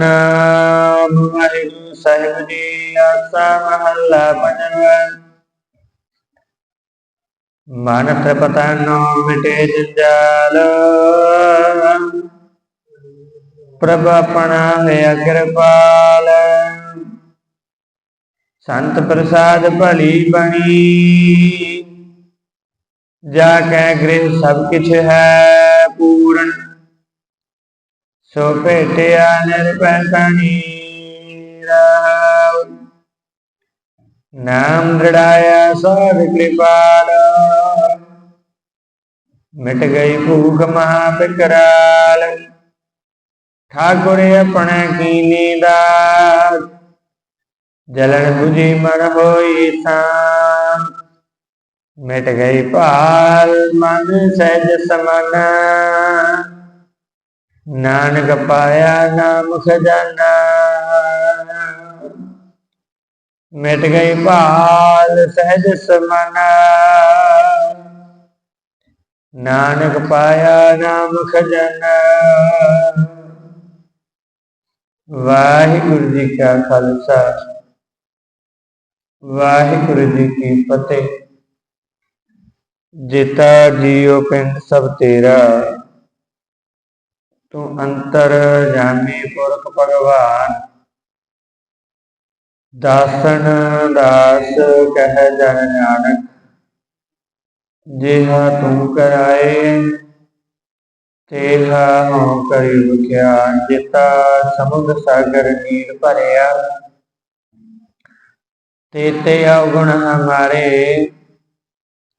ਨਾਮ ਵਾਹਿਗੁਰੂ ਸਾਹਿਬ ਜੀ, ਆਸਾ ਮਹੱਲਾ ਪੰਜਵਾ। ਮਨ ਤ੍ਰਿਪਤਾ ਨੋ ਮਿਟੇ ਜੰਜਾਲ। ਪ੍ਰਭ ਆਪਣਾ ਹੈ ਕਿਰਪਾਲ ਸੰਤ ਪ੍ਰਸਾਦ ਭਲੀ ਬਣੀ। ਜਾ ਕੈ ਗ੍ਰਹਿ ਸਭ ਕਿਛ ਹੈ ਪੂਰਨ। ਸੋ ਭੇਟਿਆ ਨਿਰਪੈਂਤਣੀ ਰਹਾਉ ਨਾਮ ਦ੍ਰਿੜਾਇਆ ਸਾਧ ਕਿਰਪਾਲ। ਮਿਟ ਗਈ ਭੂਖ ਮਹਾ ਬਿਕਰਾਲ। ਠਾਕੁਰ ਆਪਣੇ ਕੀਨੀ ਦਾ ਜਲਣ 부ਜੀ ਮਨ ਹੋਈ ਤਾਂ ਮਿਟ ਗਈ ਭਾਲ ਮਨ ਸਹਿਜ ਸਮਨਾ। ਨਾਨਕ ਪਾਇਆ ਨਾਮ ਖਜ਼ਾਨਾ। ਮਿਟ ਗਈ ਭਾਲ ਸਹਿਜ ਸਮਨਾ। ਨਾਨਕ ਪਾਇਆ ਨਾਮ ਖਜ਼ਾਨਾ। ਵਾਹਿਗੁਰੂ ਜੀ ਕਾ ਖਾਲਸਾ। ਵਾਹਿਗੁਰੂ ਜੀ ਕੀ ਫਤਿਹ। ਜੇਤਾ ਜੀਉ ਪਿੰਡ ਸਭ ਤੇਰਾ। ਤੂੰ ਅੰਤਰ ਜਾਮੀ ਪੁਰਖ ਭਗਵਾਨ। ਦਾਸਨ ਦਾਸ ਕਹਿ ਜਨ ਨਾਨਕ, ਜਿਹਾ ਤੂੰ ਕਰਾਏ, ਤੇਹਾ ਹੋ ਕਰੀ ਵਿਖਿਆ। ਜਿਤਾ ਸਮੁੰਦ ਸਾਗਰ ਨੀਰ ਭਰਿਆ ਤੇ ਔਗੁਣ ਹਮਾਰੇ,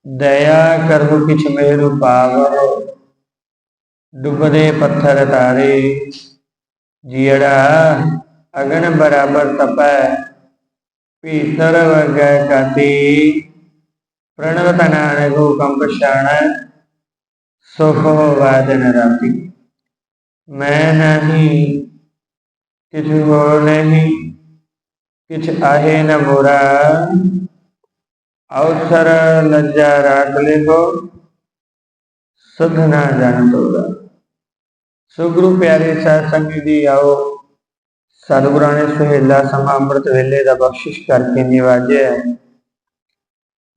ਦਇਆ ਕਰਹੁ ਕਿਛ ਮੇਰੂ ਪਾਵੋ ਡੁੱਬਦੇ ਪੱਥਰ ਤਾਰੇ, ਜੀੜਾ ਅਗਨ ਬਰਾਬਰ ਤਪੈ ਭੀਤਰ ਵਗੈ ਕਾਤੀ ਪ੍ਰਣਵ ਤਨਾਨ ਗੋ ਕੰਪ ਛਾਣ ਸੁਖ ਵਾਦਨ ਰਾਤੀ। ਮੈਂ ਨਹੀਂ, ਕਿਛ ਹੋ ਨਹੀਂ, ਕਿਛ ਆਹੇ ਨ ਬੁਰਾ ਅਵਸਰ ਲজ্জਾ ਰਾਖ ਲਿਓ ਸੁਧ ਨਾ ਜਾਣ ਸੋ ਗੁਰੂ ਪਿਆਰੇ ਸਾਧ ਸੰਗਤ ਜੀ, ਆਓ। ਸਤਿਗੁਰਾਂ ਨੇ ਸੁਹੇਲਾ ਸਮਾਂ ਅੰਮ੍ਰਿਤ ਵੇਲੇ ਦਾ ਬਖਸ਼ਿਸ਼ ਕਰਕੇ ਨਿਵਾਜਿਆ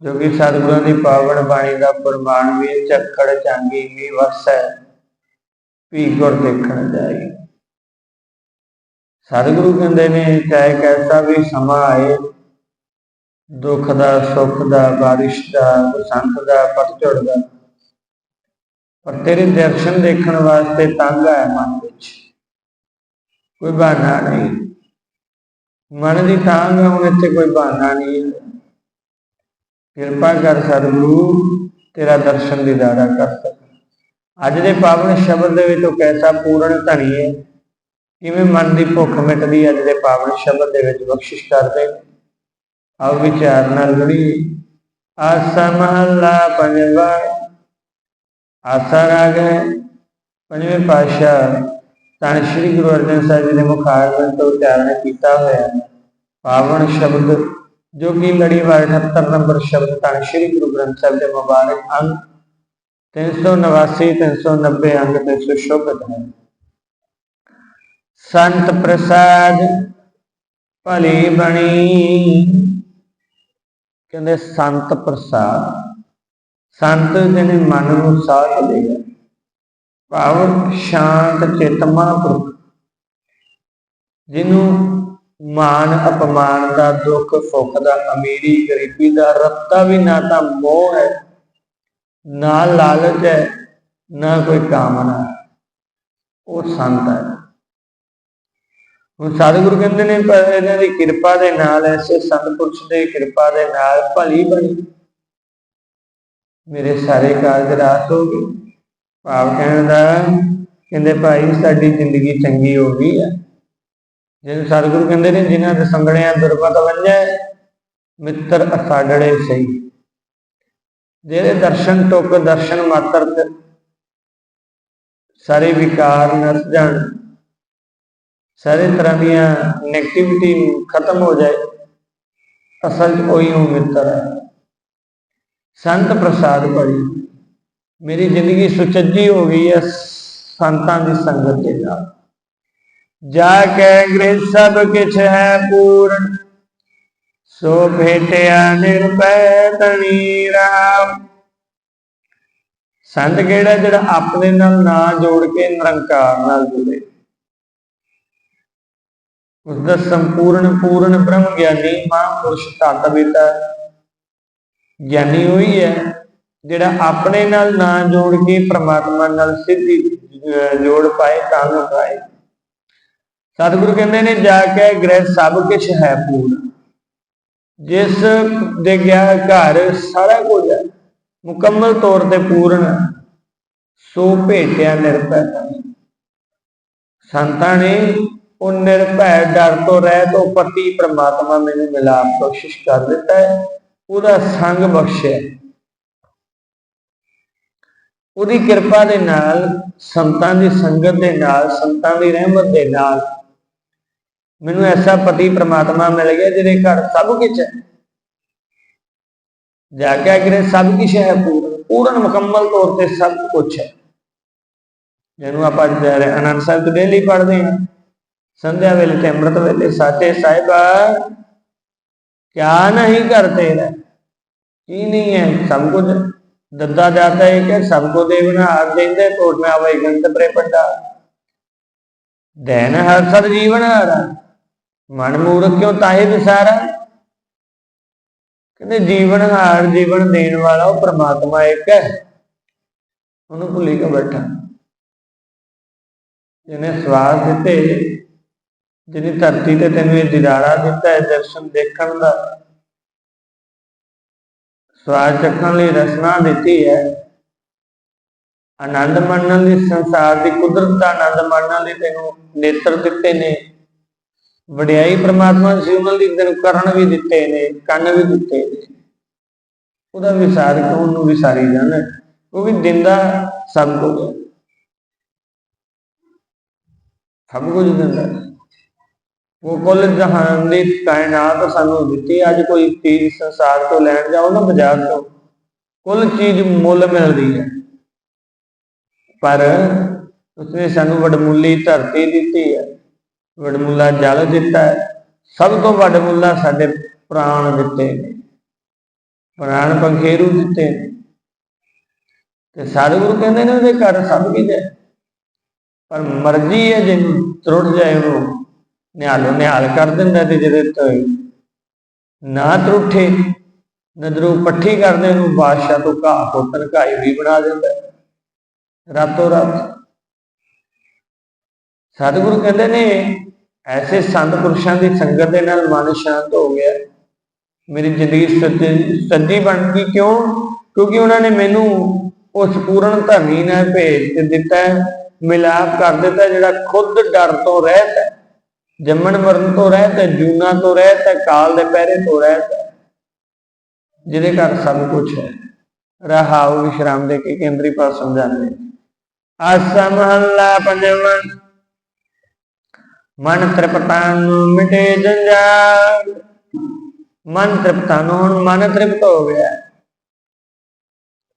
ਜੋ ਕਿ ਸਤਿਗੁਰਾਂ ਦੀ ਪਾਵਨ ਬਾਣੀ ਦਾ ਪ੍ਰਮਾਣ ਵੀ ਚੱਕੜ ਚਾਂਗੀ ਵੀ ਵਸੈ ਵੀ ਗੁਰ ਦੇਖਣ ਜਾਈ ਸਤਿਗੁਰੂ ਕਹਿੰਦੇ ਨੇ, ਚਾਹੇ ਕੈਸਾ ਵੀ ਸਮਾਂ ਆਏ, ਦੁੱਖ ਦਾ, ਸੁੱਖ ਦਾ, ਬਾਰਿਸ਼ ਦਾ, ਬਸੰਤ ਦਾ, ਪਤਝੜ ਦਾ ਪਰ ਤੇਰੇ ਦਰਸ਼ਨ ਦੇਖਣ ਵਾਸਤੇ ਤੰਗ ਹੈ ਮਨ ਵਿੱਚ। ਕੋਈ ਬਹਾਨਾ ਨਹੀਂ। ਮਨ ਦੀ ਤਾਂਗ ਹੁਣ ਇੱਥੇ ਕੋਈ ਬਹਾਨਾ ਨਹੀਂ। ਕਿਰਪਾ ਕਰ ਸਤਿਗੁਰੂ, ਤੇਰਾ ਦਰਸ਼ਨ ਦੀਦਾਰਾ ਕਰ ਸਕ। ਅੱਜ ਦੇ ਪਾਵਨ ਸ਼ਬਦ ਦੇ ਵਿੱਚ ਉਹ ਕੈਸਾ ਪੂਰਨ ਧਣੀ ਹੈ ਕਿਵੇਂ ਮਨ ਦੀ ਭੁੱਖ ਮਿਟਦੀ ਅੱਜ ਦੇ ਪਾਵਨ ਸ਼ਬਦ ਦੇ ਵਿੱਚ ਬਖਸ਼ਿਸ਼ ਕਰਦੇ। ਆਓ ਵਿਚਾਰ ਨਾਲ ਲੜੀ ਆਸਾ ਮਹੱਲਾ ਪੰਜਵਾ ਆਸਾ ਰਾਗ ਹੈ ਪੰਜਵੇਂ ਪਾਤਸ਼ਾਹ ਤਾਂ ਸ੍ਰੀ ਗੁਰੂ ਅਰਜਨ ਸਾਹਿਬ ਜੀ ਦੇ ਮੁਖਾਰਬੰਦ ਤੋਂ ਉਚਾਰਨ ਕੀਤਾ ਹੋਇਆ। ਪਾਵਨ ਸ਼ਬਦ ਜੋ ਕਿ ਲੜੀ ਵਾਰ 78 ਨੰਬਰ ਸ਼ਬਦ ਤਾਂ ਸ੍ਰੀ ਗੁਰੂ ਗ੍ਰੰਥ ਸਾਹਿਬ ਦੇ ਮੁਬਾਰਕ ਅੰਗ 389 390 ਅੰਗ ਤੇ ਸੁਸ਼ੋਭਿਤ ਹੈ ਸੰਤ ਪ੍ਰਸਾਦ ਭਲੇ ਬਣੀ। ਕਹਿੰਦੇ ਸੰਤ ਪ੍ਰਸਾਦ। ਸੰਤ ਜਿਹਨੇ ਮਨ ਨੂੰ ਸਾਥ ਦੇਗਾ ਭਾਵ ਸ਼ਾਂਤ ਚਿਤ ਮਹਾਂਪੁਰਖ ਜਿਹਨੂੰ ਮਾਨ ਅਪਮਾਨ ਦਾ, ਦੁੱਖ, ਸੁੱਖ ਦਾ, ਅਮੀਰੀ, ਗਰੀਬੀ ਦਾ ਰੱਤਾ ਵੀ ਨਾ ਤਾਂ ਮੋਹ ਹੈ, ਨਾ ਲਾਲਚ ਹੈ, ਨਾ ਕੋਈ ਕਾਮਨਾ ਹੈ। ਉਹ ਸੰਤ ਹੈ। ਹੁਣ ਸਤਿਗੁਰੂ ਕਹਿੰਦੇ ਨੇ, ਪਰ ਇਹਨਾਂ ਦੀ ਕਿਰਪਾ ਦੇ ਨਾਲ ਐਸੇ ਸੰਤ ਪੁਰਸ਼ ਦੇ ਕਿਰਪਾ ਦੇ ਨਾਲ ਭਲੀ ਬਣੀ। ਮੇਰੇ ਸਾਰੇ ਕਾਰਜ ਰਾਸ ਹੋ ਗਏ। ਭਾਵ ਕਹਿਣ ਦਾ ਕਹਿੰਦੇ ਭਾਈ, ਸਾਡੀ ਜ਼ਿੰਦਗੀ ਚੰਗੀ ਹੋ ਗਈ ਹੈ ਜਿਹਨੂੰ ਸਤਿਗੁਰੂ ਕਹਿੰਦੇ ਨੇ, ਜਿਨ੍ਹਾਂ ਦੇ ਸੰਗਣਿਆਂ ਦੁਰਮਤ ਵੰਜੈ ਮਿੱਤਰ ਅਸਾਡੜੇ ਸਹੀ। ਜਿਹੜੇ ਦਰਸ਼ਨ ਟੁਕ, ਦਰਸ਼ਨ ਮਾਤਰ ਸਾਰੇ ਵਿਕਾਰ ਨਸ ਜਾਣ, ਸਾਰੇ ਤਰ੍ਹਾਂ ਦੀਆਂ ਨੈਗੇਟਿਵਿਟੀ ਖਤਮ ਹੋ ਜਾਏ, ਅਸਲ 'ਚ ਉਹੀ ਉਹ ਮਿੱਤਰ ਹੈ। ਸੰਤ ਪ੍ਰਸਾਦ ਪੜੀ ਮੇਰੀ ਜ਼ਿੰਦਗੀ ਸੁਚੱਜੀ ਹੋ ਗਈ ਹੈ ਸੰਤਾਂ ਦੀ ਸੰਗਤ ਦੇ ਨਾਲ। ਜਾ ਕੇ ਗ੍ਰਹਿ ਸਭ ਕਿਛ ਹੈ ਪੂਰਨ, ਸੋ ਭੇਟਿਆ ਨਿਰਭੈ ਤਣੀ ਰਾਮ। ਸੰਤ ਕਿਹੜਾ ਜਿਹੜਾ ਆਪਣੇ ਨਾਲ ਨਾ ਜੋੜ ਕੇ ਨਿਰੰਕਾਰ ਨਾਲ ਜੁੜੇ? ਉਸ ਦਾ ਸੰਪੂਰਨ, ਪੂਰਨ ਬ੍ਰਹਮ ਗਿਆਨੀ ਮਹਾਂਪੁਰਸ਼ ਤਤ ਬਿਤਾ ਗਿਆਨੀ ਹੋਈ ਹੈ ਜਿਹੜਾ ਆਪਣੇ ਨਾਲ ਨਾ ਜੋੜ ਕੇ ਪ੍ਰਮਾਤਮਾ ਨਾਲ ਸਿੱਧੀ ਜੋੜ ਪਾਏ ਤਾਂ ਨੂੰ ਪਾਏ। ਸਤਿਗੁਰੂ ਕਹਿੰਦੇ ਨੇ ਜਾ ਕੇ ਗ੍ਰਹਿ ਸਭ ਕੁਝ ਹੈ ਪੂਰਨ। ਜਿਸ ਦੇ ਗਿਆ ਘਰ ਸਾਰਾ ਕੁਝ ਹੈ ਮੁਕੰਮਲ ਤੌਰ ਤੇ ਪੂਰਨ ਹੈ, ਸੋ ਭੇਟਿਆ ਨਿਰਭੈ ਸੰਤਾਂ ਨੇ ਉਹ ਨਿਰਭੈ ਡਰ ਤੋਂ ਰਹਿਤ ਉਹ ਪਤੀ ਪ੍ਰਮਾਤਮਾ ਮੈਨੂੰ ਮਿਲਾਪ ਕੋਸ਼ਿਸ਼ ਕਰ ਦਿੱਤਾ ਹੈ। ਉਹਦਾ ਸੰਗ ਬਖਸ਼ਿਆ। ਉਹਦੀ ਕਿਰਪਾ ਦੇ ਨਾਲ, ਸੰਤਾਂ ਦੀ ਸੰਗਤ ਦੇ ਨਾਲ, ਸੰਤਾਂ ਦੀ ਰਹਿਮਤ ਦੇ ਨਾਲ ਮੈਨੂੰ ਐਸਾ ਪਤੀ ਪ੍ਰਮਾਤਮਾ ਮਿਲ ਗਿਆ ਜਿਹਦੇ ਘਰ ਸਭ ਕੁਝ ਹੈ। ਜਾ ਕੇ ਅਗਰੇ ਸਭ ਕੁਝ ਹੈ ਪੂਰਨ। ਪੂਰਨ ਮੁਕੰਮਲ ਤੌਰ ਤੇ ਸਭ ਕੁਝ ਹੈ। ਜਿਹਨੂੰ ਆਪਾਂ ਜਿਹੜੇ ਆਨੰਦ ਸਾਹਿਬ ਤੋਂ ਡੇਲੀ ਪੜ੍ਹਦੇ ਹਾਂ। ਸੰਧਿਆ ਵੇਲੇ ਤੇ ਅੰਮ੍ਰਿਤ ਵੇਲੇ ਸਾਚੇ ਸਾਹਿਬਾ ਕਿਆ ਨਹੀਂ ਕਰਤੇ ਰਹਿ ਕੀ ਨਹੀਂ ਹੈ? ਸਭ ਕੁਝ ਦੱਦਾ ਜਾਤਾ ਹੈ ਕਿ ਸਭ ਕੋ ਦੇਵਨਾ ਆਪ ਦੇਂਦੇ ਟੋਟਨਾ ਵੈਗੰਤ ਪਰੇ ਪੱਡਾ ਦੇਨ ਹਰ ਸਦ ਜੀਵਨ ਹਾਰਾ। ਮਨ ਮੂਰਖ ਕਿਉਂ ਤਾਹੇ ਵਿਸਾਰਾ? ਕਹਿੰਦੇ ਜੀਵਨ ਹਾਰ ਜੀਵਨ ਦੇਣ ਵਾਲਾ ਉਹ ਪ੍ਰਮਾਤਮਾ ਇੱਕ ਹੈ। ਉਹਨੂੰ ਭੁੱਲੀ ਕੇ ਬੈਠਾ। ਜਿਹਨੇ ਸਵਾਸ ਦਿੱਤੇ ਜਿਹਨੇ ਧਰਤੀ ਤੇ ਤੈਨੂੰ ਇਹ ਦਿਦਾਰਾ ਦਿੱਤਾ ਹੈ ਦਰਸ਼ਨ ਦੇਖਣ ਦਾ। ਸਵਾਦ ਚੱਖਣ ਲਈ ਰਸਨਾ ਦਿੱਤੀ ਹੈ। ਆਨੰਦ ਮਾਣਨ ਲਈ ਸੰਸਾਰ ਦੀ ਕੁਦਰਤ ਦਾ ਆਨੰਦ ਮਾਣਨ ਲਈ ਤੈਨੂੰ ਨੇਤਰ ਦਿੱਤੇ ਨੇ। ਵਡਿਆਈ ਪ੍ਰਮਾਤਮਾ ਜੀ ਉਹਨਾਂ ਲਈ ਤੈਨੂੰ ਕਰਨ ਵੀ ਦਿੱਤੇ ਨੇ, ਕੰਨ ਵੀ ਦਿੱਤੇ ਨੇ। ਉਹਦਾ ਵਿਸਾਰ ਕੌਣ ਨੂੰ ਵਿਸਾਰੀ ਜਾਣਾ? ਉਹ ਵੀ ਦਿੰਦਾ ਸਭ ਕੁਝ। ਸਭ ਕੁਝ ਦਿੰਦਾ ਉਹ ਕੁੱਲ ਜਹਾਨ ਦੀ ਕਾਇਨਾਤ ਸਾਨੂੰ ਦਿੱਤੀ। ਅੱਜ ਕੋਈ ਚੀਜ਼ ਸੰਸਾਰ ਤੋਂ ਲੈਣ ਜਾਓ ਨਾ ਬਾਜ਼ਾਰ ਤੋਂ, ਕੁੱਲ ਚੀਜ਼ ਮੁੱਲ ਮਿਲਦੀ ਹੈ। ਪਰ ਉਸਨੇ ਸਾਨੂੰ ਵਡਮੁੱਲੀ ਧਰਤੀ ਦਿੱਤੀ ਹੈ। ਵਡਮੁੱਲਾ ਜਲ ਦਿੱਤਾ ਹੈ। ਸਭ ਤੋਂ ਵਡਮੁੱਲਾ ਸਾਡੇ ਪ੍ਰਾਣ ਦਿੱਤੇ ਨੇ। ਪ੍ਰਾਣ ਪੰਖੇਰੂ ਦਿੱਤੇ ਨੇ। ਤੇ ਸਤਿਗੁਰੂ ਕਹਿੰਦੇ ਨੇ ਉਹਦੇ ਘਰ ਸਭ ਕੁਝ ਹੈ ਪਰ ਮਰਜ਼ੀ ਹੈ ਜਿਹਨੂੰ ਤਰੁੱਟ ਜਾਏ ਉਹ ਨਿਹਾਲੋ ਨਿਹਾਲ ਕਰ ਦਿੰਦਾ ਤੇ ਜਿਹਦੇ ਤੋਂ ਨਾ ਤਰੁੱਠੇ ਨਦਰੂ ਪੱਠੀ ਕਰਦੇ ਨੂੰ ਬਾਦਸ਼ਾਹ ਤੋਂ ਘਾਹ ਪੁੱਤਰ ਘਾਈ ਵੀ ਬਣਾ ਦਿੰਦਾ। ਹੈ। ਰਾਤੋਂ ਰਾਤ ਸਤਿਗੁਰੂ ਕਹਿੰਦੇ ਨੇ, ਐਸੇ ਸੰਤ ਪੁਰਸ਼ਾਂ ਦੀ ਸੰਗਤ ਦੇ ਨਾਲ ਮਨ ਸ਼ਾਂਤ ਹੋ ਗਿਆ। ਮੇਰੀ ਜ਼ਿੰਦਗੀ ਸੱਜੀ ਸੱਜੀ ਬਣ ਗਈ। ਕਿਉਂ? ਕਿਉਂਕਿ ਉਹਨਾਂ ਨੇ ਮੈਨੂੰ ਉਸ ਪੂਰਨ ਧਰਨੀ ਨਾਲ ਭੇਜ ਦਿੱਤਾ, ਮਿਲਾਪ ਕਰ ਦਿੱਤਾ, ਜਿਹੜਾ ਖੁਦ ਡਰ ਤੋਂ ਰਹਿਤ ਹੈ। ਜੰਮਣ ਮਰਨ ਤੋਂ ਰਹਿਤ ਹੈ ਜੂਨਾ ਤੋਂ ਰਹਿਤ ਹੈ ਕਾਲ ਦੇ ਪਹਿਰੇ ਤੋਂ ਰਹਿਤ ਹੈ ਜਿਹਦੇ ਘਰ ਸਭ ਕੁਝ ਹੈ। ਰਹਾਉ ਵਿਸ਼ਰਾਮ ਦੇ ਕੇ ਕੇਂਦਰੀ ਪਾਸ ਸਮਝਾਉਂਦੇ ਆਸਾ ਮਹੱਲਾ ਪੰਜਵਾਂ। ਮਨ ਤ੍ਰਿਪਤਾਨ ਮਿਟੇ ਜੰਜਾਲ। ਮਨ ਤ੍ਰਿਪਤਾਨ ਹੁਣ ਮਨ ਤ੍ਰਿਪਤ ਹੋ ਗਿਆ।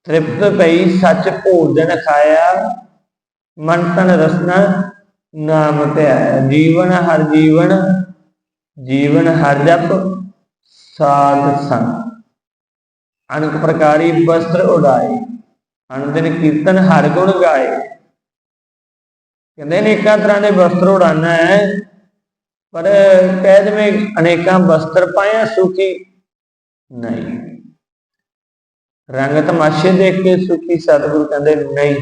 ਤ੍ਰਿਪਤ ਭਈ ਸੱਚ ਭੋਜਨ ਖਾਇਆ। ਮਨ ਤਨ ਰਸਨਾ ਨਾਮ ਧਿਆਇਆ ਜੀਵਨ ਹਰ ਜੀਵਨ ਜੀਵਨ ਹਰ ਜਪ, ਸਾਧ ਸੰਗ। ਅਨਕ ਪ੍ਰਕਾਰੀ ਵਸਤਰ ਉਡਾਏ ਅਨੰਦਨ ਕੀਰਤਨ ਹਰ ਗੁਣ ਗਾਏ। ਕਹਿੰਦੇ ਅਨੇਕਾਂ ਤਰ੍ਹਾਂ ਦੇ ਵਸਤਰ ਉਡਾਨਾ ਹੈ, ਪਰ ਕਹਿ ਦੇਵੇਂ ਅਨੇਕਾਂ ਵਸਤਰ ਪਾਇਆ ਸੁਖੀ ਨਹੀਂ। ਰੰਗ ਤਮਾਸ਼ੇ ਦੇਖ ਕੇ ਸੁਖੀ ਸਤਿਗੁਰੂ ਕਹਿੰਦੇ ਨਹੀਂ।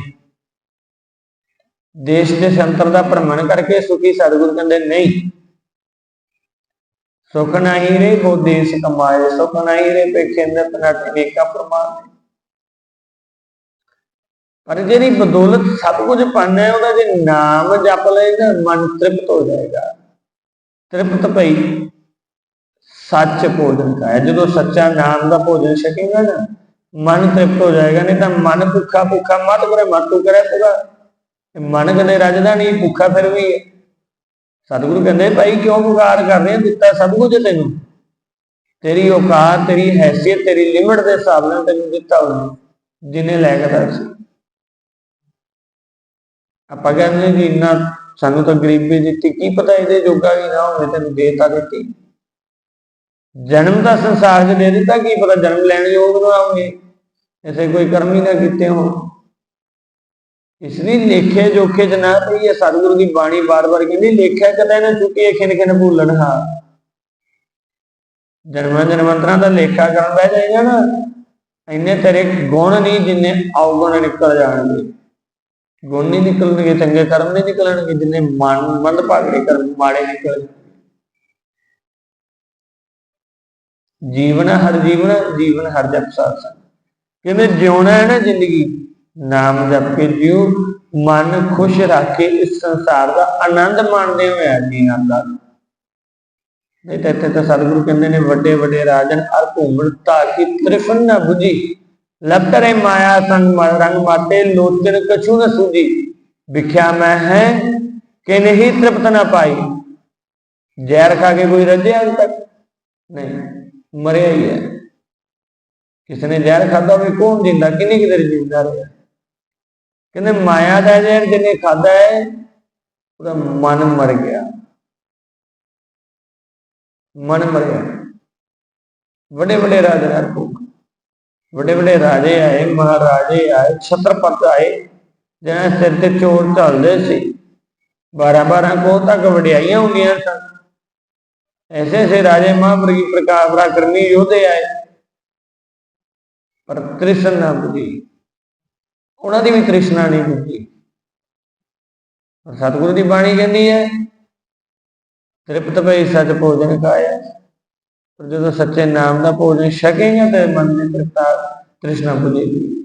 ਦੇਸ਼ ਦੇ ਸੰਤਰ ਦਾ ਭ੍ਰਮਣ ਕਰਕੇ ਸੁਖੀ ਸਤਿਗੁਰੂ ਕਹਿੰਦੇ, ਨਹੀਂ, ਸੁਖ ਨਹੀਂ ਰੇ ਕੋ ਦੇਸ਼ ਕਮਾਏ, ਸੁਖ ਨਹੀਂ ਰੇ ਪੇਖੇ ਨਿਤ ਨਟ ਏਕਾ ਪ੍ਰਮਾਨ ਪਰ ਜਿਹੜੀ ਬਦੌਲਤ ਸਭ ਕੁਝ ਪਾਣਾ ਹੈ, ਉਹਦਾ ਜੇ ਨਾਮ ਜਪ ਲਏ ਤਾਂ ਮਨ ਤ੍ਰਿਪਤ ਹੋ ਜਾਏਗਾ। ਤ੍ਰਿਪਤ ਭਈ ਸੱਚ ਭੋਜਨ ਖਾਇਆ। ਜਦੋਂ ਸੱਚਾ ਨਾਮ ਦਾ ਭੋਜਨ ਛਕੇਗਾ ਨਾ, ਮਨ ਤ੍ਰਿਪਤ ਹੋ ਜਾਏਗਾ, ਨਹੀਂ ਤਾਂ ਮਨ ਭੁੱਖਾ ਭੁੱਖਾ ਮਤ ਕਰੇ ਮਤੂ ਕਰੇ ਪੂਰਾ ਮਨ ਕਦੇ ਰੱਜਦਾ ਨਹੀਂ ਭੁੱਖਾ ਫਿਰ ਵੀ ਸਤਿਗੁਰੂ ਕਹਿੰਦੇ, ਭਾਈ ਕਿਉਂ ਪੁਕਾਰ ਕਰ ਰਹੇ ਦਿੱਤਾ ਸਭ ਕੁਝ ਤੈਨੂੰ। ਤੇਰੀ ਔਕਾਤ, ਤੇਰੀ ਹੈਸੀਅਤ, ਤੇਰੀ ਲਿਮਟ ਦੇ ਹਿਸਾਬ ਨਾਲ ਤੈਨੂੰ ਦਿੱਤਾ ਉਹਨੇ ਜਿੰਨੇ ਲੈ ਕੇ ਦੱਸ। ਆਪਾਂ ਕਹਿੰਦੇ ਜੀ, ਇੰਨਾ ਸਾਨੂੰ ਤਾਂ ਗਰੀਬੀ ਦਿੱਤੀ, ਕੀ ਪਤਾ ਇਹਦੇ ਜੋਗਾ ਵੀ ਨਾ ਹੋਵੇ, ਤੈਨੂੰ ਦੇਤਾ ਦਿੱਤੀ। ਜਨਮ ਦਾ ਸੰਸਾਰ 'ਚ ਦੇ ਦਿੱਤਾ, ਕੀ ਪਤਾ ਜਨਮ ਲੈਣ ਯੋਗ ਨਾ ਹੋਵੇ ਐਸੇ ਕੋਈ ਕਰਮ ਹੀ ਨਾ ਕੀਤੇ ਹੋਣ। ਇਸ ਲਈ ਲੇਖੇ ਜੋਖੇ ਚ ਨਾ ਪਈ ਸਤਿਗੁਰੂ ਦੀ ਬਾਣੀ ਬਾਰ-ਬਾਰ ਕਹਿੰਦੀ ਲੇਖਿਆ ਕਦੇ ਨਾ ਚੁੱਕੀ ਖਿਨ ਖਿਨ ਭੁੱਲਣ, ਹਾਂ। ਜਨਮਾਂ ਜਨਮੰਤਰਾਂ ਦਾ ਲੇਖਾ ਕਰਨ ਬਹਿ ਜਾਏਗਾ ਨਾ। ਇੰਨੇ ਤੇਰੇ ਗੁਣ ਨਹੀਂ ਜਿੰਨੇ ਔਗੁਣ ਨਿਕਲ ਜਾਣਗੇ। ਗੁਣ ਨਹੀਂ ਨਿਕਲਣਗੇ, ਚੰਗੇ ਕਰਮ ਨਹੀਂ ਨਿਕਲਣਗੇ, ਜਿੰਨੇ ਮਨ, ਮੰਦ ਭਾਗੜੇ ਕਰਮ, ਮਾੜੇ ਨਿਕਲ ਜੀਵਨ ਹਰ ਜੀਵਨ ਜੀਵਨ ਹਰ ਜਪ ਸਾਥ ਕਹਿੰਦੇ ਜਿਉਣਾ ਹੈ ਨਾ ਜ਼ਿੰਦਗੀ ਨਾਮ ਜਪ ਕੇ ਜਿਉ, ਮਨ ਖੁਸ਼ ਰੱਖ ਕੇ ਇਸ ਸੰਸਾਰ ਦਾ ਆਨੰਦ ਮਾਣਦੇ ਹੋਇਆ ਜੀਣਾ ਦਾ। ਨਹੀਂ ਤਾਂ ਇੱਥੇ ਤਾਂ ਸਤਿਗੁਰੂ ਕਹਿੰਦੇ ਨੇ, ਵੱਡੇ ਵੱਡੇ ਰਾਜਨ ਹਰ ਘੂਮਣ ਤਾਕੀ ਤ੍ਰਿਫਨ ਨਾ 부ਜੀ ਲਬ ਕਰੇ ਮਾਇਆ ਸੰਗ ਰੰਗ ਮਾਤੇ ਲੋਚਨ ਕਛੂ ਨਾ ਸੂਜੀ ਵਿਖਿਆ ਮੈਂ ਹੈ ਕਿ ਨਹੀਂ ਤ੍ਰਿਪਤ ਨਾ ਪਾਈ। ਜ਼ਹਿਰ ਖਾ ਕੇ ਕੋਈ ਰੱਜਿਆ ਅਜ ਤੱਕ? ਨਹੀਂ, ਮਰਿਆ ਹੀ ਹੈ। ਕਿਸੇ ਨੇ ਜ਼ਹਿਰ ਖਾਦਾ ਹੋਵੇ, ਕੌਣ ਜਿੰਦਾ? ਕਿੰਨੀ ਕਿਦਰ ਜਿੰਦਾ ਰਿਹਾ? ਕਹਿੰਦੇ ਮਾਇਆ ਦਾ ਜ਼ਹਿਰ ਜਿਹਨੇ ਖਾਦਾ ਹੈ, ਉਹਦਾ ਮਨ ਮਰ ਗਿਆ। ਮਨ ਮਰ ਗਿਆ। ਵੱਡੇ ਵੱਡੇ ਰਾਜੇ ਨਾਲ ਭੁੱਖ ਵੱਡੇ ਵੱਡੇ ਰਾਜੇ ਆਏ, ਮਹਾਰਾਜੇ ਆਏ ਛਤਰਪਤ ਆਏ, ਜਿਹਨਾਂ ਸਿਰ ਤੇ ਚੋਰ ਚੱਲਦੇ ਸੀ। 12 12 ਕੋਹ ਤੱਕ ਵਡਿਆਈਆਂ ਹੁੰਦੀਆਂ ਸਨ। ਐਸੇ ਐਸੇ ਰਾਜੇ ਮਹਾਂਪੁਰਖੀ ਪ੍ਰਕਾਸ਼ ਪਰਾਕਰਮੀ ਯੋਧੇ ਆਏ। ਪਰ ਤ੍ਰਿਸ਼ਨ ਨਾ ਬੁਝੀ। ਉਹਨਾਂ ਦੀ ਵੀ ਤ੍ਰਿਸ਼ਨਾ ਨਹੀਂ ਬੁਝੀ ਪਰ ਸਤਿਗੁਰੂ ਦੀ ਬਾਣੀ ਕਹਿੰਦੀ ਹੈ, ਤ੍ਰਿਪਤ ਭਈ ਸੱਚ ਭੋਜਨ ਖਾਇਆ। ਪਰ ਜਦੋਂ ਸੱਚੇ ਨਾਮ ਦਾ ਭੋਜਨ ਛਕੇਗਾ ਤੇ ਮਨ ਦੀ ਤ੍ਰਿਪਤਾ ਤ੍ਰਿਸ਼ਨਾ ਬੁਝੇਗੀ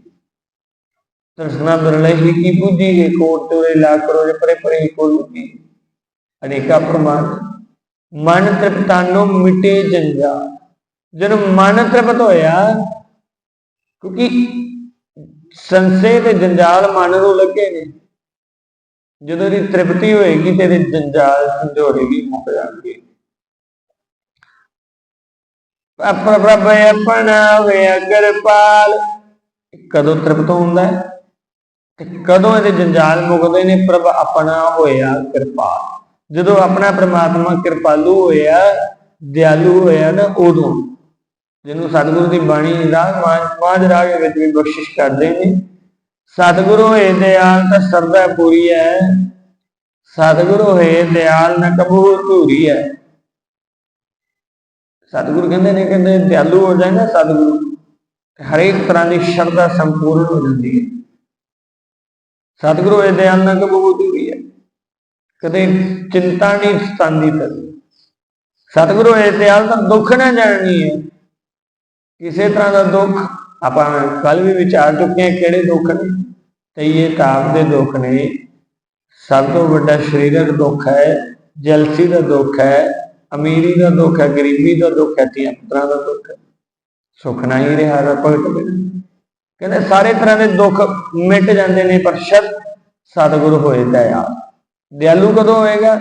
ਤ੍ਰਿਸ਼ਨਾ ਬਿਰਲੇ ਹੀ ਕੀ ਬੁਝੀ ਹੈ ਕੋਟ ਤੋਰੇ ਲਾ ਕਰੋ ਜੇ ਪਰੇ ਪਰੇ ਕੋ ਅਨੇਕਾ ਪ੍ਰਮਾਣ। ਮਨ ਤ੍ਰਿਪਤਾਨੋ ਮਿਟੇ ਜੰਜਾ। ਜਦੋਂ ਮਨ ਤ੍ਰਿਪਤ ਹੋਇਆ, ਕਿਉਂਕਿ ਸੰਸੇ ਤੇ ਜੰਜਾਲ ਮਨ ਨੂੰ ਲੱਗੇ ਨੇ। ਜਦੋਂ ਦੀ ਤ੍ਰਿਪਤੀ ਹੋਏਗੀ ਤੇਰੇ ਜੰਜਾਲ ਸੰਜੋੜੇ ਵੀ ਮੁੱਕ ਜਾਣਗੇ। ਪ੍ਰਭ ਆਪਣਾ ਵੇ ਅਗਰਪਾਲ ਕਦੋਂ ਤ੍ਰਿਪਤ ਹੁੰਦਾ ਹੈ? ਤੇ ਕਦੋਂ ਇਹਦੇ ਜੰਜਾਲ ਮੁੱਕਦੇ ਨੇ? ਪ੍ਰਭ ਆਪਣਾ ਹੋਇਆ ਕਿਰਪਾਲ। ਜਦੋਂ ਆਪਣਾ ਪ੍ਰਮਾਤਮਾ ਕਿਰਪਾਲੂ ਹੋਇਆ, ਦਿਆਲੂ ਹੋਇਆ ਨਾ, ਉਦੋਂ। ਜਿਹਨੂੰ ਸਤਿਗੁਰੂ ਦੀ ਬਾਣੀ ਰਾਗ ਮਾਝ ਰਾਗ ਵਿੱਚ ਵੀ ਬਖਸ਼ਿਸ਼ ਕਰਦੇ ਨੇ। ਸਤਿਗੁਰੂ ਹੋਏ ਦਿਆਲ ਤਾਂ ਸਰਦਾ ਪੂਰੀ ਹੈ ਸਤਿਗੁਰੂ ਹੋਏ ਦਿਆਲ ਨਾ ਕਬੂ ਧੂਰੀ ਹੈ ਸਤਿਗੁਰੂ ਕਹਿੰਦੇ ਨੇ, ਕਹਿੰਦੇ ਦਿਆਲੂ ਹੋ ਜਾਏ ਨਾ ਸਤਿਗੁਰੂ, ਤੇ ਹਰੇਕ ਤਰ੍ਹਾਂ ਦੀ ਸ਼ਰਧਾ ਸੰਪੂਰਨ ਹੋ ਜਾਂਦੀ ਹੈ ਸਤਿਗੁਰੂ ਹੋਏ ਦਿਆਲ ਨਾ ਕਬੂ ਧੂਰੀ ਹੈ ਕਦੇ ਚਿੰਤਾ ਨਹੀਂ ਸਤਾਂਦੀ ਤੇ ਸਤਿਗੁਰੂ ਹੋਏ ਦਿਆਲ ਤਾਂ ਦੁੱਖ ਨਾ ਜਾਣਨੀ ਹੈ ਕਿਸੇ ਤਰ੍ਹਾਂ ਦਾ ਦੁੱਖ ਆਪਾਂ ਕੱਲ ਵੀ ਵਿਚਾਰ ਚੁੱਕੇ ਹਾਂ, ਕਿਹੜੇ ਦੁੱਖ ਨੇ? ਤੇ ਇਹ ਤਾਪ ਦੇ ਦੁੱਖ ਨੇ। ਸਭ ਤੋਂ ਵੱਡਾ ਸਰੀਰਕ ਦੁੱਖ ਹੈ, ਜਲਸੀ ਦਾ ਦੁੱਖ ਹੈ, ਅਮੀਰੀ ਦਾ ਦੁੱਖ ਹੈ, ਗਰੀਬੀ ਦਾ ਦੁੱਖ ਹੈ, ਧੀਆਂ ਪੁੱਤਰਾਂ ਦਾ ਦੁੱਖ ਹੈ। ਸੁੱਖ ਨਹੀਂ ਰਿਹਾ ਭਗਤ ਬਿਨ ਕਹਿੰਦੇ ਸਾਰੇ ਤਰ੍ਹਾਂ ਦੇ ਦੁੱਖ ਮਿਟ ਜਾਂਦੇ ਨੇ, ਪਰ ਸ਼ਰਤ ਸਤਿਗੁਰੂ ਹੋਏ ਦਇਆਲ ਦਿਆਲੂ ਕਦੋਂ ਹੋਏਗਾ?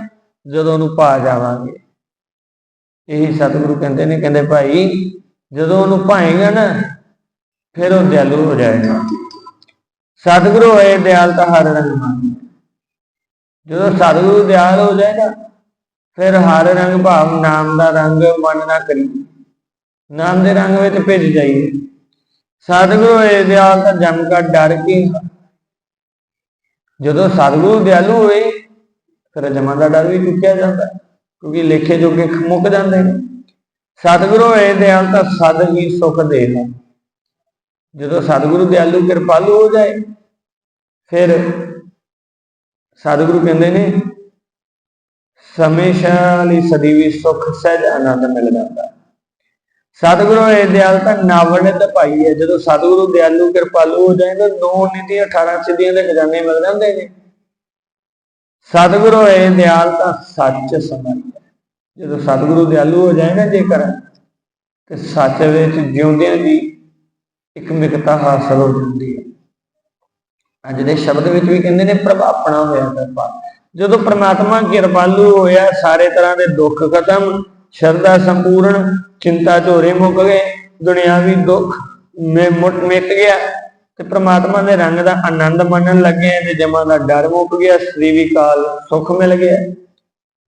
ਜਦੋਂ ਉਹਨੂੰ ਪਾ ਜਾਵਾਂਗੇ। ਇਹੀ ਸਤਿਗੁਰੂ ਕਹਿੰਦੇ ਨੇ, ਕਹਿੰਦੇ ਭਾਈ ਜਦੋਂ ਉਹਨੂੰ ਭਾਏਗਾ ਨਾ, ਫਿਰ ਉਹ ਦਿਆਲੂ ਹੋ ਜਾਏਗਾ। ਸਤਿਗੁਰੂ ਹੋਏ, ਦਿਆਲ ਤਾਂ ਹਰ ਰੰਗ ਮੰਨ ਜਦੋਂ ਸਤਿਗੁਰੂ ਦਿਆਲ ਹੋ ਜਾਏਗਾ, ਫਿਰ ਹਰ ਰੰਗ ਭਾਵ ਨਾਮ ਦਾ ਰੰਗ ਮਨ ਨਾ ਕਰੀ ਨਾਮ ਦੇ ਰੰਗ ਵਿੱਚ ਭਿੱਜ ਜਾਈਏ। ਸਤਿਗੁਰੂ ਹੋਏ, ਦਿਆਲ ਤਾਂ ਜਮ ਕਾ ਡਰ ਕੇ? ਜਦੋਂ ਸਤਿਗੁਰੂ ਦਿਆਲੂ ਹੋਏ, ਫਿਰ ਜਮਾਂ ਦਾ ਡਰ ਵੀ ਚੁੱਕਿਆ ਜਾਂਦਾ, ਕਿਉਂਕਿ ਲੇਖੇ ਜੋਗੇ ਮੁੱਕ ਜਾਂਦੇ ਨੇ। ਸਤਿਗੁਰੂ ਹੋਏ ਦਿਆਲ ਤਾਂ ਸਦ ਹੀ ਸੁਖ ਦੇਣਾ ਜਦੋਂ ਸਤਿਗੁਰੂ ਦਿਆਲੂ ਕਿਰਪਾਲੂ ਹੋ ਜਾਏ, ਫਿਰ ਸਤਿਗੁਰੂ ਕਹਿੰਦੇ ਨੇ, ਸਮੇਸ਼ਾ ਲਈ ਸਦੀ ਵੀ ਸੁਖ ਸਹਿਜ ਆਨੰਦ ਮਿਲ ਜਾਂਦਾ। ਸਤਿਗੁਰੂ ਇਹ ਦਿਆਲ ਤਾਂ ਨਾਵਣ ਭਾਈ ਹੈ। ਜਦੋਂ ਸਤਿਗੁਰੂ ਦਿਆਲੂ ਕਿਰਪਾਲੂ ਹੋ ਜਾਏ, ਤਾਂ ਨੌ ਨਿਧੀਆਂ 18 ਸਿੱਧੀਆਂ ਦੇ ਖਜ਼ਾਨੇ ਮਿਲ ਜਾਂਦੇ ਨੇ। ਸਤਿਗੁਰੂ ਹੋਏ ਦਿਆਲ ਤਾਂ ਸੱਚ ਸਮਝ ਜਦੋਂ ਸਤਿਗੁਰੂ ਦਿਆਲੂ ਹੋ ਜਾਏ ਨਾ ਜੇਕਰ, ਤੇ ਸੱਚ ਵਿੱਚ ਜਿਉਂਦਿਆਂ ਦੀ ਇੱਕ ਮਿਕਤਾ ਹਾਸਲ ਹੋ ਜਾਂਦੀ ਹੈ। ਅੱਜ ਦੇ ਸ਼ਬਦ ਵਿੱਚ ਵੀ ਕਹਿੰਦੇ ਨੇ ਪ੍ਰਭ ਆਪਣਾ ਹੋਇਆ ਕਿਰਪਾ ਜਦੋਂ ਪ੍ਰਮਾਤਮਾ ਕਿਰਪਾਲੂ ਹੋਇਆ, ਸਾਰੇ ਤਰ੍ਹਾਂ ਦੇ ਦੁੱਖ ਖਤਮ, ਸ਼ਰਧਾ ਸੰਪੂਰਨ, ਚਿੰਤਾ ਝੋਰੇ ਮੁੱਕ ਗਏ ਦੁਨਿਆਵੀ ਦੁੱਖ ਮੇ ਮੁੱਟ ਮਿਟ ਗਿਆ, ਤੇ ਪ੍ਰਮਾਤਮਾ ਦੇ ਰੰਗ ਦਾ ਆਨੰਦ ਮਾਣਨ ਲੱਗੇ ਤੇ ਜਮਾਂ ਦਾ ਡਰ ਮੁੱਕ ਗਿਆ ਸਰੀਵੀ ਕਾਲ ਸੁੱਖ ਮਿਲ ਗਿਆ।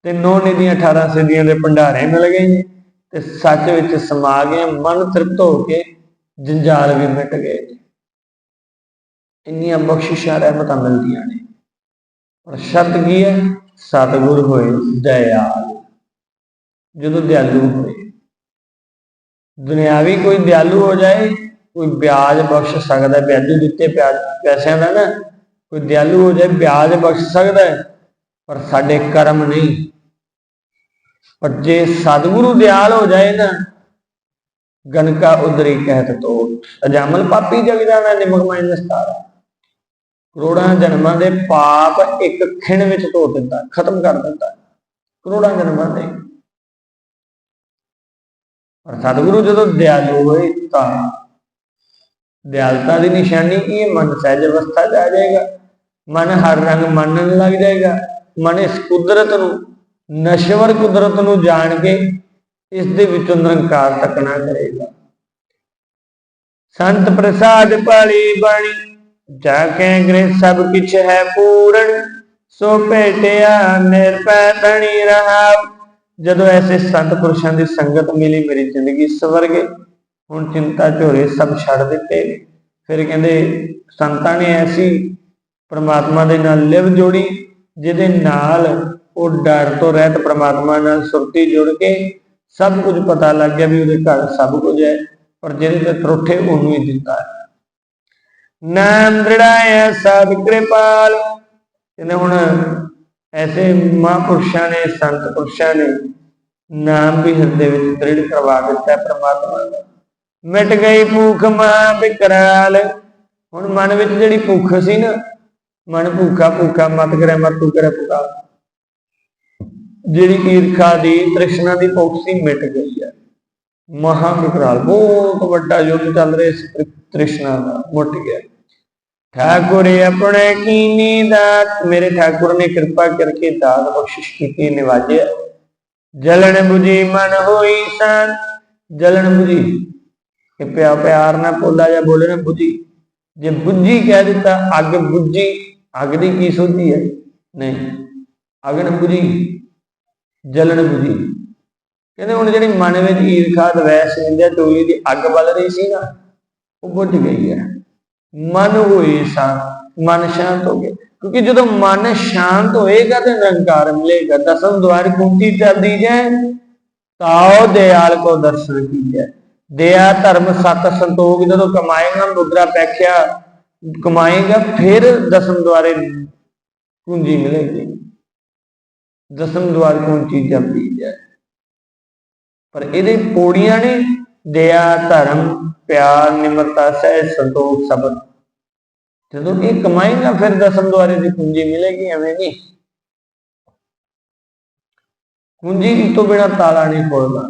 ਤੇ ਨੌ ਨਿਧੀਆਂ 18 ਸਿੱਧੀਆਂ ਦੇ ਭੰਡਾਰੇ ਮਿਲ ਗਏ ਤੇ ਸੱਚ ਵਿੱਚ ਸਮਾ ਗਏ, ਮਨ ਤ੍ਰਿਪਤ ਹੋ ਕੇ ਜੰਜਾਲ ਵੀ ਮਿਟ ਗਏ ਇੰਨੀਆਂ ਬਖਸ਼ਿਸ਼ਾਂ ਰਹਿਮਤਾਂ ਮਿਲਦੀਆਂ ਨੇ। ਪਰ ਸ਼ਰਤ ਕੀ ਹੈ? ਸਤਿਗੁਰ ਹੋਏ ਦਇਆਲ ਜਦੋਂ ਦਿਆਲੂ ਹੋਏ। ਦੁਨਿਆਵੀ ਕੋਈ ਦਿਆਲੂ ਹੋ ਜਾਏ, ਕੋਈ ਵਿਆਜ ਬਖਸ਼ ਸਕਦਾ, ਵਿਆਜੂ ਦਿੱਤੇ ਪਿਆ- ਪੈਸਿਆਂ ਦਾ ਨਾ। ਕੋਈ ਦਿਆਲੂ ਹੋ ਜਾਏ, ਵਿਆਜ ਬਖਸ਼ ਸਕਦਾ ਹੈ। ਪਰ ਸਾਡੇ ਕਰਮ ਨਹੀਂ। ਪਰ ਜੇ ਸਤਿਗੁਰੂ ਦਿਆਲ ਹੋ ਜਾਏ ਨਾ ਗਨਕਾ ਉਦਰੀ ਕਹਿਤ ਤੋਟ। ਅਜਾਮਲ ਪਾਪੀ ਜਗ ਜਾਣਾ ਨਿਮਕ ਮਾਇ ਨਸਤਾਰਾ ਕਰੋੜਾਂ ਜਨਮਾਂ ਦੇ ਪਾਪ ਇੱਕ ਖਿਣ ਵਿੱਚ ਧੋ ਦਿੰਦਾ ਖਤਮ ਕਰ ਦਿੰਦਾ ਕਰੋੜਾਂ ਜਨਮਾਂ ਦੇ। ਪਰ ਸਤਿਗੁਰੂ ਜਦੋਂ ਦਿਆਲੂ ਹੋਏ ਤਾਂ ਦਿਆਲਤਾ ਦੀ ਨਿਸ਼ਾਨੀ ਕੀ ਹੈ ਮਨ ਸਹਿਜ ਅਵਸਥਾ 'ਚ ਜਾਏਗਾ। ਮਨ ਹਰ ਰੰਗ ਮੰਨਣ ਲੱਗ ਜਾਏਗਾ। ਮਨ ਇਸ ਕੁਦਰਤ ਨੂੰ, ਨਸ਼ਵਰ ਕੁਦਰਤ ਨੂੰ ਜਾਣ ਕੇ ਇਸ ਦੇ ਵਿੱਚੋਂ ਨਿਰੰਕਾਰ ਤੱਕਣਾ ਕਰੇਗਾ। ਸੰਤ ਪ੍ਰਸਾਦ ਪਾਲੀ ਬਾਣੀ, ਜਾ ਕੇ ਗ੍ਰਹਿ ਸਭ ਕਿਛ ਹੈ ਪੂਰਨ, ਸੋ ਭੇਟਿਆ ਨਿਰਪੈ ਧਣੀ ਰਹਾ ਜਦੋਂ ਐਸੇ ਸੰਤ ਪੁਰਸ਼ਾਂ ਦੀ ਸੰਗਤ ਮਿਲੀ, ਮੇਰੀ ਜ਼ਿੰਦਗੀ ਸਵਰ ਗਈ। ਹੁਣ ਚਿੰਤਾ ਝੋਰੇ ਸਭ ਛੱਡ ਦਿੱਤੇ ਫਿਰ ਕਹਿੰਦੇ, ਸੰਤਾਂ ਨੇ ਐਸੀ ਪਰਮਾਤਮਾ ਦੇ ਨਾਲ ਲਿਵ ਜੋੜੀ ਜਿਹਦੇ ਨਾਲ ਉਹ ਡਰ ਤੋਂ ਰਹਿਤ ਪ੍ਰਮਾਤਮਾ ਨਾਲ ਸੁਰਤੀ ਜੁੜ ਕੇ ਸਭ ਕੁਝ ਪਤਾ ਲੱਗ ਗਿਆ ਵੀ ਉਹਦੇ ਘਰ ਸਭ ਕੁਝ ਹੈ, ਪਰ ਜਿਹਦੇ ਤੇ ਤਰੁੱਠੇ ਉਹਨੂੰ ਹੀ ਦਿੱਤਾ ਹੈ। ਨਾਮ ਦ੍ਰਿੜਾਇਆ ਸਾਧ ਕਿਰਪਾਲ। ਇਹਨੇ ਹੁਣ ਐਸੇ ਮਹਾਂਪੁਰਸ਼ਾਂ ਨੇ, ਸੰਤ ਪੁਰਸ਼ਾਂ ਨੇ ਨਾਮ ਵੀ ਹਿਰਦੇ ਵਿੱਚ ਦ੍ਰਿੜ ਕਰਵਾ ਦਿੱਤਾ ਪ੍ਰਮਾਤਮਾ ਦਾ। ਮਿਟ ਗਈ ਭੂਖ ਮਾਂ ਬਿਕਰਾਲ। ਹੁਣ ਮਨ ਵਿੱਚ ਜਿਹੜੀ ਭੁੱਖ ਸੀ ਨਾ ਮਨ ਭੂਖਾ ਭੂਖਾ, ਮਤ ਕਰੇ ਮਤ ਤੂ ਕਰੇ ਪੁਕਾਰ ਜਿਹੜੀ ਈਰਖਾ ਦੀ, ਤ੍ਰਿਸ਼ਨਾ ਦੀ ਪੌਕਸੀ ਮਿਟ ਗਈ ਹੈ। ਮਹਾ ਵਿਕਰਾਲ ਬਹੁਤ ਵੱਡਾ ਯੁੱਧ ਚੱਲ ਰਿਹਾ ਇਸ ਤ੍ਰਿਸ਼ਨਾ ਦਾ, ਮੁੱਟ ਗਿਆ। ਠਾਕੁਰ ਆਪਣੇ ਕੀਨੀ ਦਾਤ ਮੇਰੇ ਠਾਕੁਰ ਨੇ ਕਿਰਪਾ ਕਰਕੇ ਦਾਤ ਬਖਸ਼ਿਸ਼ ਕੀਤੀ, ਨਿਵਾਜਿਆ। ਜਲਣ ਬੁਝੀ ਮਨ ਹੋਈ ਸੰ ਜਲਣ ਬੁਝੀ ਕਿ ਪਿਆ ਪਿਆਰ ਨਾ ਪੋਲਾ ਜਾਂ ਬੋਲੇ ਨਾ ਬੁਝੀ। ਜੇ ਬੁੱਝੀ ਕਹਿ ਦਿੱਤਾ, ਅੱਗ ਬੁੱਝੀ। ਅੱਗ ਦੀ ਕੀ ਸੋਝੀ ਹੈ? ਨਹੀਂ। ਅਗਨ ਬੁਝੀ ਜਲਣ ਬੁਝੀ। ਕਹਿੰਦੇ ਹੁਣ ਜਿਹੜੀ ਮਨ ਵਿੱਚ ਈਰਖਾ ਦਵੈਸ ਨਿੰਦਿਆ ਚੋਲੀ ਦੀ ਅੱਗ ਬਲ ਰਹੀ ਸੀ ਨਾ ਉਹ ਬੁੱਝ ਗਈ ਹੈ। ਮਨ ਹੋਈ ਸ਼ਾਂਤ ਮਨ ਸ਼ਾਂਤ ਹੋ ਗਿਆ। ਕਿਉਂਕਿ ਜਦੋਂ ਮਨ ਸ਼ਾਂਤ ਹੋਏਗਾ ਤੇ ਨਿਰੰਕਾਰ ਮਿਲੇਗਾ ਦਸਮ ਦੁਆਰ ਕੁੰਤੀ ਚੱਲਦੀ ਜਾਏ ਤਾਉ ਦਿਆਲ ਕੋ ਦਰਸ਼ਨ ਕੀਜੈ ਦਇਆ ਧਰਮ ਸਤ ਸੰਤੋਖ ਜਦੋਂ ਕਮਾਏਗਾ ਮੁਦਰਾ ਪੈਖਿਆ ਕਮਾਏਗਾ, ਫਿਰ ਦਸਮ ਦੁਆਰੇ ਕੁੰਜੀ ਮਿਲੇਗੀ। ਦਸਮ ਦੁਆਰ ਕੁੰਜੀ ਜਪਦੀ ਜਾਏ। ਪਰ ਇਹਦੇ ਪੌੜੀਆਂ ਨੇ ਦਇਆ, ਧਰਮ, ਪਿਆਰ, ਨਿਮਰਤਾ ਸਹਿ ਸੰਤੋਖ, ਸਬਰ। ਜਦੋਂ ਇਹ ਕਮਾਏਗਾ, ਫਿਰ ਦਸਮ ਦੁਆਰੇ ਦੀ ਕੁੰਜੀ ਮਿਲੇਗੀ, ਐਵੇਂ ਨਹੀਂ। ਕੁੰਜੀ ਤੋਂ ਬਿਨਾ ਤਾਲਾ ਨਹੀਂ ਖੋਲਦਾ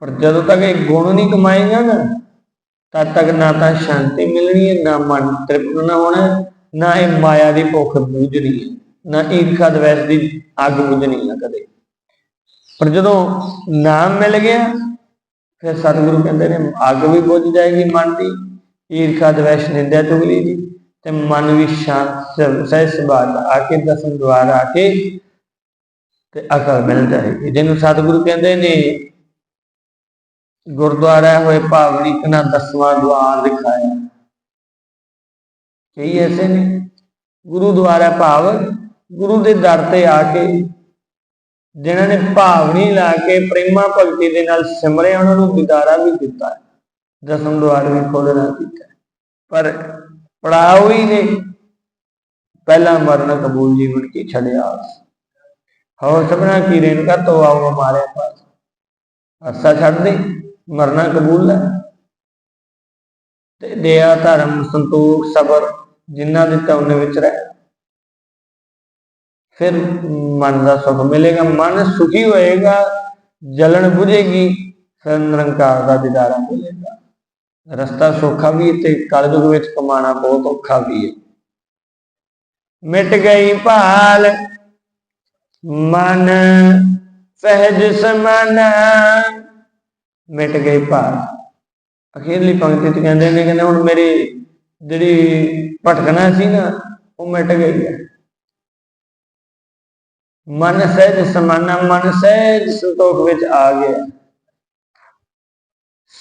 ਪਰ ਜਦੋਂ ਤੱਕ ਇਹ ਗੁਣ ਨਹੀਂ ਕਮਾਏਗਾ ਨਾ ਤਦ ਤੱਕ ਨਾ ਤਾਂ ਸ਼ਾਂਤੀ ਮਿਲਣੀ ਹੈ, ਨਾ ਮਨ ਤ੍ਰਿਪਤ ਨਾ ਹੋਣਾ ਨਾ ਇਹ ਮਾਇਆ ਦੀ ਭੁੱਖ ਬੁਝਣੀ ਹੈ, ਨਾ ਈਰਖਾ ਦਵੈਸ ਦੀ ਅੱਗ ਬੁਝਣੀ ਹੈ ਕਦੇ। ਪਰ ਜਦੋਂ ਨਾਮ ਮਿਲ ਗਿਆ, ਫਿਰ ਸਤਿਗੁਰੂ ਕਹਿੰਦੇ ਨੇ, ਅੱਗ ਵੀ ਬੁਝ ਜਾਏਗੀ ਮਨ ਦੀ, ਈਰਖਾ ਦਵੈਸ਼ ਨਿੰਦਿਆ ਚੁਗਲੀ ਦੀ ਤੇ ਮਨ ਵੀ ਸ਼ਾਂਤ ਸਹਿ ਸੁਭਾਅ ਆ ਕੇ ਦਸਮ ਦੁਆਰ ਆ ਕੇ ਤੇ ਅਕਲ ਮਿਲ ਜਾਏਗੀ। ਜਿਹਨੂੰ ਸਤਿਗੁਰੂ ਕਹਿੰਦੇ ਨੇ ਗੁਰਦੁਆਰਾ ਹੋਏ ਭਾਵਨੀ ਕਨਾ ਦਸਵਾਂ ਦੁਆਰ ਦਿਖਾਇਆ। ਕਈ ਐਸੇ ਨੇ, ਗੁਰੂ ਦੁਆਰਾ ਭਾਵ ਗੁਰੂ ਦੇ ਦਰ ਤੇ ਆ ਕੇ ਜਿਨ੍ਹਾਂ ਨੇ ਭਾਵਨੀ ਲਾ ਕੇ ਪ੍ਰੇਮਾ ਭਗਤੀ ਦੇ ਨਾਲ ਸਿਮਰਿਆ, ਉਹਨਾਂ ਨੂੰ ਦਿਦਾਰਾ ਵੀ ਦਿੱਤਾ। ਹੈ। ਦਸਮ ਦੁਆਰ ਵੀ ਖੋਲਣਾ ਕੀਤਾ ਪਰ ਪੜਾਉ ਹੀ ਨੇ। ਪਹਿਲਾ ਮਰਨ ਕਬੂਲ ਜੀਵਨ ਕੀ ਛੜਿਆ ਹੋਰ ਸਭਨਾ ਕੀ ਰੇਨਕਾ ਤੋ ਆਓ ਹਮਾਰੇ ਪਾਸ। ਅਸਾ ਛੱਡ ਦੇ। ਮਰਨਾ ਕਬੂਲ ਹੈ? ਤੇ ਦਇਆ, ਧਰਮ, ਸੰਤੋਖ, ਸਬਰ ਜਿੰਨਾ ਦਿੱਤਾ ਉਹਨੇ ਵਿੱਚ ਰਹਿ। ਫਿਰ ਮਨ ਦਾ ਸੁਖ ਮਿਲੇਗਾ, ਮਨ ਸੁਖੀ ਹੋਏਗਾ ਜਲਨ ਬੁਝੇਗੀ, ਫਿਰ ਨਿਰੰਕਾਰ ਦਾ ਦਿਦਾਰਾ ਮਿਲੇਗਾ। ਰਸਤਾ ਸੌਖਾ ਵੀ ਤੇ ਕਲਯੁਗ ਵਿੱਚ ਕਮਾਣਾ ਬਹੁਤ ਔਖਾ ਵੀ ਹੈ। ਮਿਟ ਗਈ ਭਾਲ, ਮਨ, ਸਹਿਜ ਸਮਾਨਾ। ਮਿਟ ਗਏ ਭਾਰ। ਅਖੀਰਲੀ ਪੰਕਤੀ ਚ ਕਹਿੰਦੇ ਨੇ ਕਹਿੰਦੇ ਹੁਣ ਮੇਰੀ ਜਿਹੜੀ ਭਟਕਣਾ ਸੀ ਨਾ, ਉਹ ਮਿਟ ਗਈ ਹੈ। ਮਨ ਸਹਿਜ ਸਮਾਨਾ, ਮਨ ਸਹਿਜ ਸੰਤੋਖ ਵਿੱਚ ਆ ਗਿਆ।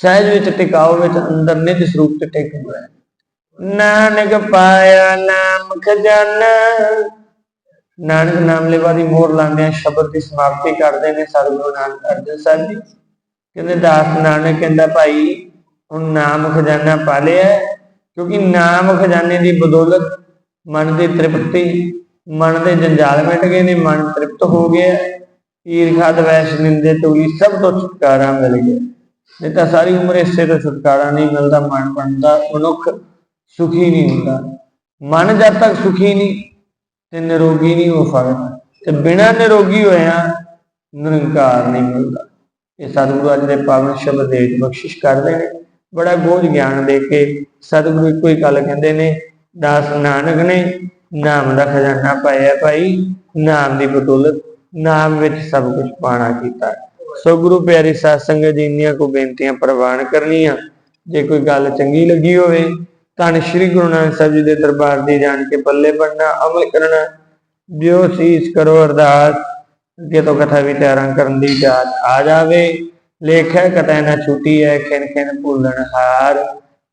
ਸਹਿਜ ਵਿੱਚ ਟਿਕਾਓ ਵਿੱਚ ਅੰਦਰ ਨਿਜ ਸਰੂਪ ਤੇ ਟਿਕ ਗਿਆ। ਨਾਨਕ ਪਾਇਆ ਨਾਮ ਖਜ਼ਾਨਾ। ਨਾਨਕ ਨਾਮ ਲੈਵਾ ਦੀ ਮੋਹਰ ਲਾਉਂਦੇ ਆ ਸ਼ਬਦ ਦੀ ਸਮਾਪਤੀ ਕਰਦੇ ਨੇ, ਸਤਿਗੁਰੂ ਨਾਨਕ ਅਰਜਨ ਸਾਹਿਬ ਜੀ। ਕਹਿੰਦੇ ਦਾਸ ਨਾਨਕ ਕਹਿੰਦਾ ਭਾਈ, ਹੁਣ ਨਾਮ ਖਜ਼ਾਨਾ ਪਾ ਲਿਆ ਕਿਉਂਕਿ ਨਾਮ ਖਜ਼ਾਨੇ ਦੀ ਬਦੌਲਤ ਮਨ ਦੀ ਤ੍ਰਿਪਤੀ, ਮਨ ਦੇ ਜੰਜਾਲ ਮਿਟ ਗਏ ਨੇ, ਮਨ ਤ੍ਰਿਪਤ ਹੋ ਗਿਆ ਈਰਖਾ ਦਵੈਸ਼ ਨਿੰਦੇ ਤੁਗੀ ਸਭ ਤੋਂ ਛੁਟਕਾਰਾ ਮਿਲ ਗਿਆ। ਨਹੀਂ ਤਾਂ ਸਾਰੀ ਉਮਰ ਇਸੇ ਤੋਂ ਛੁਟਕਾਰਾ ਨਹੀਂ ਮਿਲਦਾ, ਮਨ ਬਣਦਾ ਮਨੁੱਖ ਸੁਖੀ ਨਹੀਂ ਹੁੰਦਾ। ਮਨ ਜਦ ਤੱਕ ਸੁਖੀ ਨਹੀਂ ਤੇ ਨਿਰੋਗੀ ਨਹੀਂ ਹੋ ਸਕਦਾ। ਤੇ ਬਿਨਾਂ ਨਿਰੋਗੀ ਹੋਇਆ ਨਿਰੰਕਾਰ ਨਹੀਂ ਮਿਲਦਾ। ਇਹ ਸਤਿਗੁਰੂ ਅੱਜ ਦੇ ਪਾਵਨ ਸ਼ਬਦ ਦੇ ਵਿੱਚ ਬਖਸ਼ਿਸ਼ ਕਰਦੇ ਨੇ। ਬੜਾ ਗੋਝ ਗਿਆਨ ਦੇ ਕੇ ਸਤਿਗੁਰੂ ਇੱਕੋ ਹੀ ਗੱਲ ਕਹਿੰਦੇ ਨੇ, ਦਾਸ ਨਾਨਕ ਨੇ ਨਾਮ ਦਾ ਖਜ਼ਾਨਾ ਪਾਇਆ ਭਾਈ, ਨਾਮ ਦੀ ਬਦੌਲਤ ਨਾਮ ਵਿੱਚ ਸਭ ਕੁਝ ਪਾਣਾ ਕੀਤਾ। ਸੋ ਗੁਰੂ ਪਿਆਰੇ ਸਾਧ ਸੰਗਤ ਜੀ, ਇੰਨੀਆਂ ਕੋ ਬੇਨਤੀਆਂ ਪ੍ਰਵਾਨ ਕਰਨੀਆਂ। ਜੇ ਕੋਈ ਗੱਲ ਚੰਗੀ ਲੱਗੀ ਹੋਵੇ, ਧੰਨ ਸ਼੍ਰੀ ਗੁਰੂ ਨਾਨਕ ਸਾਹਿਬ ਜੀ ਦੇ ਦਰਬਾਰ ਦੀ ਜਾਣ ਕੇ ਪੱਲੇ ਬਣਨਾ ਅਮਲ ਕਰਨਾ ਜਿਉ ਸੀਸ ਕਰੋ ਅਰਦਾਸ। ਅੱਗੇ ਤੋਂ ਕਥਾ ਵੀ ਤਿਆਰਾਂ ਕਰਨ ਦੀ ਜਾਤ ਆ ਜਾਵੇ, ਲੇਖੈ ਕਟੈ ਨਾ ਛੁੱਟੀ ਹੈ ਖਿਨ ਖਿਨ ਭੁੱਲਣ ਹਾਰ,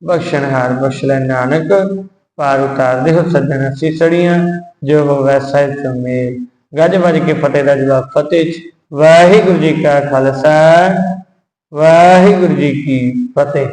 ਬਖਸ਼ਣ ਹਾਰ ਬਖਸ਼ ਲੈ ਨਾਨਕ, ਪਾਰ ਉਤਾਰ ਦੇ ਹੋ ਸੱਜਣ ਸੀਸੜੀਆਂ, ਜੋ ਹੋਵੇ ਸਹਿਜ ਸਮੇਲ ਗੱਜ ਵੱਜ ਕੇ ਫਤਿਹ ਦਾ ਜਵਾਬ, ਫਤਿਹ ਵਾਹਿਗੁਰੂ ਜੀ ਕਾ ਖਾਲਸਾ, ਵਾਹਿਗੁਰੂ ਜੀ ਕੀ ਫਤਿਹ।